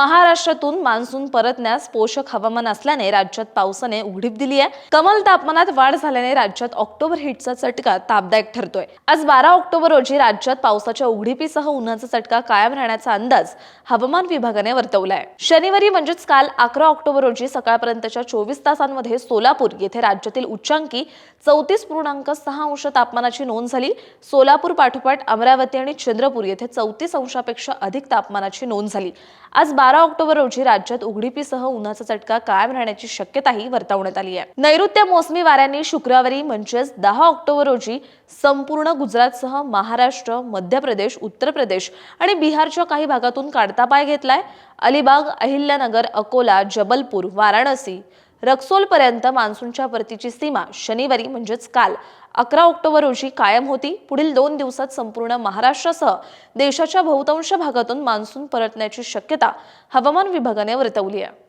महाराष्ट्रातून मान्सून परतण्यास पोषक हवामान असल्याने राज्यात पावसाने उघडीप दिली आहे. कमाल तापमानात वाढ झाल्याने राज्यात ऑक्टोबर हिटचा चटका तापदायक ठरतोय. आज बारा ऑक्टोबर रोजी राज्यात पावसाच्या उघडीपीसह उन्हाचा चटका कायम राहण्याचा अंदाज हवामान विभागाने वर्तवलाय. शनिवारी म्हणजेच काल अकरा ऑक्टोबर रोजी सकाळपर्यंतच्या चोवीस तासांमध्ये सोलापूर येथे राज्यातील उच्चांकी चौतीस पूर्णांक सहा अंश तापमानाची नोंद झाली. सोलापूर पाठोपाठ अमरावती आणि चंद्रपूर येथे चौतीस अंशापेक्षा अधिक तापमानाची नोंद झाली. आज बारा ऑक्टोबर रोजी राज्यात उघडीपीसह उन्हाचा चटका कायम राहण्याची शक्यताही वर्तवण्यात आली आहे. नैऋत्य मोसमी वाऱ्यांनी शुक्रवारी म्हणजेच दहा ऑक्टोबर रोजी संपूर्ण गुजरातसह महाराष्ट्र मध्य प्रदेश उत्तर प्रदेश आणि बिहारच्या काही भागातून काढता पाय घेतलाय. अलिबाग अहिल्यानगर अकोला जबलपूर वाराणसी रक्सोलपर्यंत मान्सूनच्या परतीची सीमा शनिवारी म्हणजेच काल. अकरा ऑक्टोबर रोजी कायम होती. पुढील दोन दिवसात संपूर्ण महाराष्ट्रासह देशाच्या बहुतांश भागातून मान्सून परतण्याची शक्यता हवामान विभागाने वर्तवली आहे.